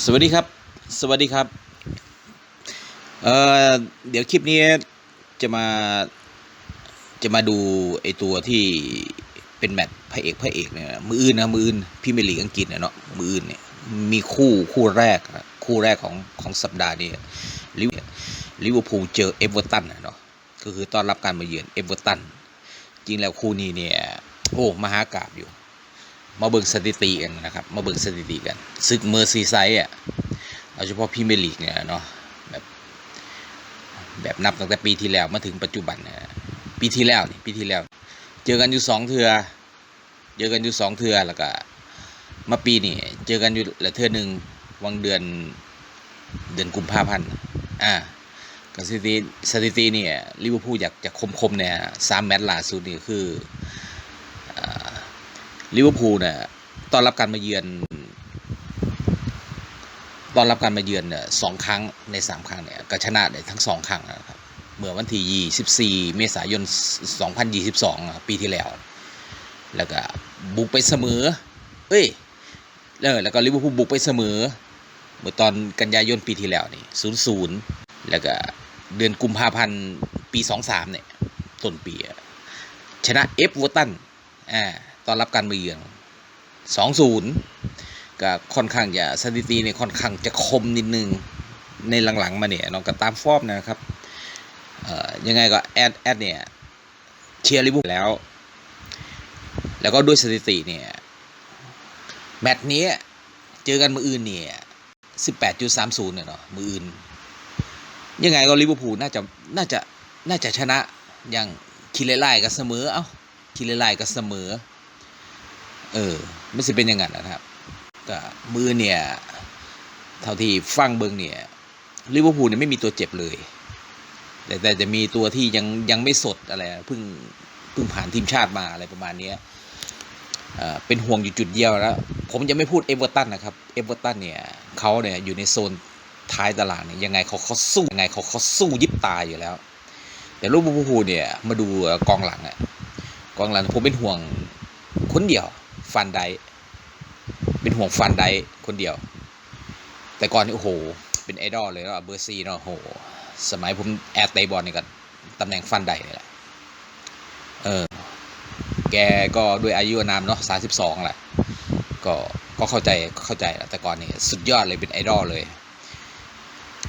สวัสดีครับ สวัสดีครับ เอ่อ เดี๋ยวคลิปนี้จะมา จะมาดูไอตัวที่เป็นแมตช์พระเอกพระเอกเนี่ย มืออื่นนะมืออื่นพี่เมลีอังกฤษเนาะ มืออื่นเนี่ย มีคู่คู่แรก คู่แรกของของสัปดาห์นี้ลิเวลิเวอร์พูลเจอเอเวอร์ตันเนาะ ก็คือต้อนรับการมาเยือนเอเวอร์ตัน จริงแล้วคู่นี้เนี่ย โอ้ มหากราบอยู่ มาเบิ่งสถิติกันนะครับ มาเบิ่งสถิติกันซึกเมอร์ซีไซด์อะเอาเฉพาะพรีเมลีกเนี่ยเนาะแบบแบบนับตั้งแต่ปีที่แล้วมาถึงปัจจุบันเนี่ยปีที่แล้วนี่ปีที่แล้ว เจอกันอยู่สองเทือเจอกันอยู่สองเทือแล้วก็มาปีนี่เจอกันอยู่ละเทือหนึ่งวังเดือนเดือนกุมภาพันธ์อ่ากสถิติสถิติเนี่ยลิเวอร์พูลอยากจะคมๆเนี่ยสามแมตช์ล่าสุดนี่คือ ลิเวอร์พูลเนี่ยตอนรับการมาเยือนตอนรับการมาเยือนเนี่ยสองครั้งในสามครั้งเนี่ยก็ชนะได้ทั้งสองครั้งนะครับเมื่อวันที่ 24 เมษายน 2022อะปีที่แล้ว แล้วก็บุกไปเสมอ เอ้ยเออแล้วก็ลิเวอร์พูลบุกไปเสมอ เมื่อตอนกันยายนปีที่แล้วนี่0-0 แล้วก็เดือนกุมภาพันธ์ปี 23 เนี่ย ต้นปีชนะเอฟเวอร์ตันอ่า ตอนรับการมาเยือนสองศูนย์ก็ค่อนข้างจะสถิติเนี่ยค่อนข้างจะคมนิดนึงในหลังๆมาเนี่ยเนาะก็ตามฟอร์มนะครับยังไงก็แอดแอดเนี่ยเชียร์ลิเวอร์พูลแล้ว แล้วก็ด้วยสถิติเนี่ยแมตช์นี้เจอกันมืออื่นเนี่ยสิบแปดจุดสามศูนย์เนี่ยเนาะมืออื่น ยังไงก็ลิเวอร์พูลน่าจะน่าจะน่าจะชนะอย่างคิเลไลก็เสมอ เอ้าคิเลไลก็เสมอ เออไม่สิเป็นอย่างนั้นนะครับก็มือเนี่ย เท่าที่ฟังเบิงเนี่ยลิเวอร์พูลเนี่ยไม่มีตัวเจ็บเลย แต่แต่จะมีตัวที่ยังยังไม่สดอะไรเพิ่งเพิ่งผ่านทีมชาติมาอะไรประมาณเนี้ยเป็นห่วงอยู่จุดเดียวแล้ว ผมจะไม่พูดเอเวอร์ตันนะครับเอเวอร์ตันเนี่ยเขาเนี่ยอยู่ในโซนท้ายตารางเนี่ยยังไงเขาเขาสู้ยังไงเขาเขาสู้ยิบตายอยู่แล้ว แต่ลิเวอร์พูเนี่ยมาดูกองหลังอะกองหลังผมเป็นห่วงคนเดียว ฟันไดเป็นห่วงฟันไดคนเดียว แต่ก่อนนี่โอ้โห เป็นไอดอลเลยเนาะเบอร์ซีเนาะโอ้โห สมัยผมแอดเตะบอลนี่ก็ตำแหน่งฟันไดนี่แหละเออ แกก็ด้วยอายุอานามเนาะสาสิบสองแหละ ก็ก็เข้าใจเข้าใจแหละแต่ก่อนนี่สุดยอดเลยเป็นไอดอลเลย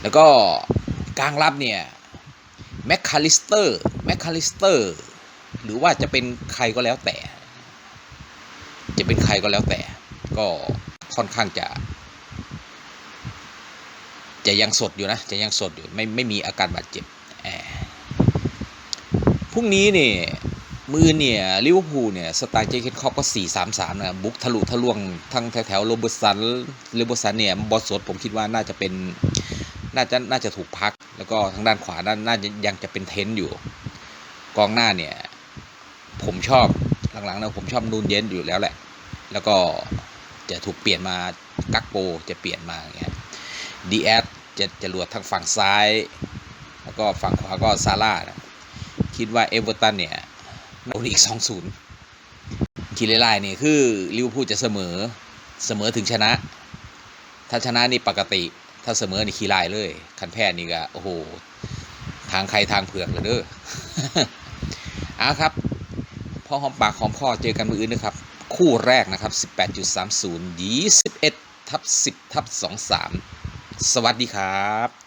แล้วก็กลางรับเนี่ยแมคคาลิสเตอร์แมคคาลิสเตอร์ หรือว่าจะเป็นใครก็แล้วแต่ จะเป็นใครก็แล้วแต่ ก็ค่อนข้างจะ จะยังสดอยู่นะ จะยังสดอยู่ ไม่ไม่มีอาการบาดเจ็บแหมพรุ่งนี้เนี่ยมือเนี่ยลิเวอร์พูลเนี่ยสไตล์เจคเคนคอปก็ 4-3-3 นะบุกทะลุทะลวงทั้งแถวแถวโรเบอร์สันโรเบอร์สันเนี่ยบอลสดผมคิดว่าน่าจะเป็นน่าจะน่าจะถูกพัก แล้วก็ทางด้านขวาน่าน่าจะยังจะเป็นเทนต์อยู่ กองหน้าเนี่ย ผมชอบหลังๆนะผมชอบนูนเย็นอยู่แล้วแหละ แล้วก็จะถูกเปลี่ยนมากักโปจะเปลี่ยนมาอย่างเงี้ยดีแอดจะจะหลวดทางฝั่งซ้าย แล้วก็ฝั่งขวาก็ซาร่านะคิดว่าเอเวอร์ตันเนี่ยโดนอีก2-0คิเลไลเนี่ยคือลิเวอร์พูลจะเสมอเสมอถึงชนะ ถ้าชนะนี่ปกติถ้าเสมอนี่ขี้ลายเลย คันแพ้นี่ก็โอ้โหทางใครทางเผือกเลยเด้อเอาครับพ่อหอมปากหอมคอเจอกันมืออื่นนะครับ คู่แรกนะครับ 18.30 21ทับ10ทับ23 สวัสดีครับ